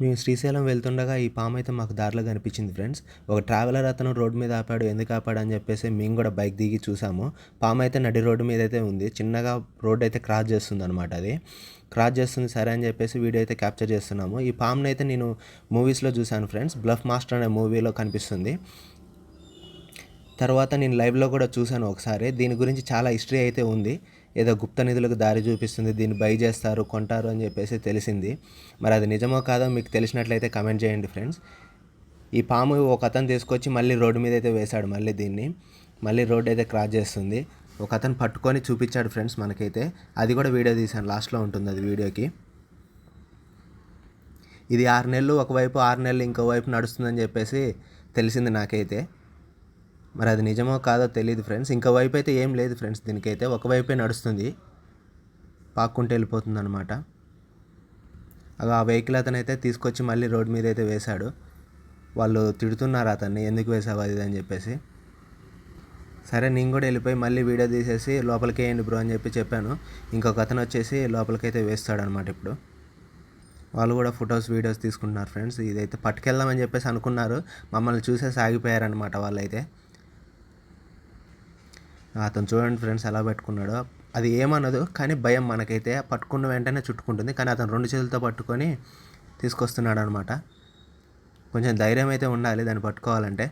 మేము శ్రీశైలం వెళ్తుండగా ఈ పాము అయితే మాకు దారిలో కనిపించింది ఫ్రెండ్స్. ఒక ట్రావెలర్ అతను రోడ్డు మీద ఆపాడు ఎందుకు ఆపాడు అని చెప్పేసి మేము కూడా బైక్ దిగి చూసాము. పాము అయితే నడి రోడ్డు మీద అయితే ఉంది. చిన్నగా రోడ్ అయితే క్రాస్ చేస్తుంది అనమాట అది. క్రాస్ చేస్తుంది సరే అని చెప్పేసి వీడియో అయితే క్యాప్చర్ చేస్తున్నాము. ఈ పాముని అయితే నేను మూవీస్లో చూశాను ఫ్రెండ్స్. బ్లఫ్ మాస్టర్ అనే మూవీలో కనిపిస్తుంది. తర్వాత నేను లైవ్లో కూడా చూశాను ఒకసారి. దీని గురించి చాలా హిస్టరీ అయితే ఉంది. ఏదో గుప్త నిధులకు దారి చూపిస్తుంది దీన్ని బై చేస్తారు కొంటారు అని చెప్పేసి తెలిసింది. మరి అది నిజమో కాదో మీకు తెలిసినట్లయితే కమెంట్ చేయండి ఫ్రెండ్స్. ఈ పాము ఒక అతను తీసుకొచ్చి మళ్ళీ రోడ్డు మీద అయితే వేశాడు మళ్ళీ దీన్ని. మళ్ళీ రోడ్డు అయితే క్రాస్ చేస్తుంది. ఒక అతను పట్టుకొని చూపించాడు ఫ్రెండ్స్ మనకైతే. అది కూడా వీడియో తీశాను లాస్ట్లో ఉంటుంది అది వీడియోకి. ఇది ఆరు నెలలు ఒకవైపు ఆరు నెలలు ఇంకో వైపు నడుస్తుందని చెప్పేసి తెలిసింది నాకైతే. మరి అది నిజమో కాదో తెలియదు ఫ్రెండ్స్. ఇంకో వైపు అయితే ఏం లేదు ఫ్రెండ్స్. దీనికైతే ఒకవైపే నడుస్తుంది. పాక్కుంటే వెళ్ళిపోతుంది అనమాట ఆ వెహికల్ అతను అయితే తీసుకొచ్చి మళ్ళీ రోడ్ మీద అయితే వేశాడు. వాళ్ళు తిడుతున్నారు అతన్ని. ఎందుకు వేసావు అది అని చెప్పేసి. సరే నేను కూడా వెళ్ళిపోయి మళ్ళీ వీడియో తీసేసి లోపలికి వేయండి బ్రో అని చెప్పి చెప్పాను. ఇంకొక అతను వచ్చేసి లోపలికైతే వేస్తాడనమాట ఇప్పుడు. వాళ్ళు కూడా ఫొటోస్ వీడియోస్ తీసుకుంటున్నారు ఫ్రెండ్స్. ఇదైతే పట్టుకెళ్దామని చెప్పేసి అనుకున్నారు. మమ్మల్ని చూసేసి ఆగిపోయారనమాట వాళ్ళైతే. అతను చూడండి ఫ్రెండ్స్ ఎలా పెట్టుకున్నాడో. అది ఏమన్నదు కానీ భయం మనకైతే. పట్టుకున్న వెంటనే చుట్టుకుంటుంది కానీ అతను రెండు చేతులతో పట్టుకొని తీసుకొస్తున్నాడు అనమాట కొంచెం ధైర్యం అయితే ఉండాలి దాన్ని పట్టుకోవాలంటే.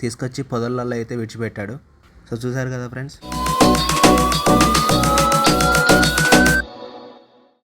తీసుకొచ్చి పొదలలో అయితే విడిచిపెట్టాడు. సో చూసారు కదా ఫ్రెండ్స్?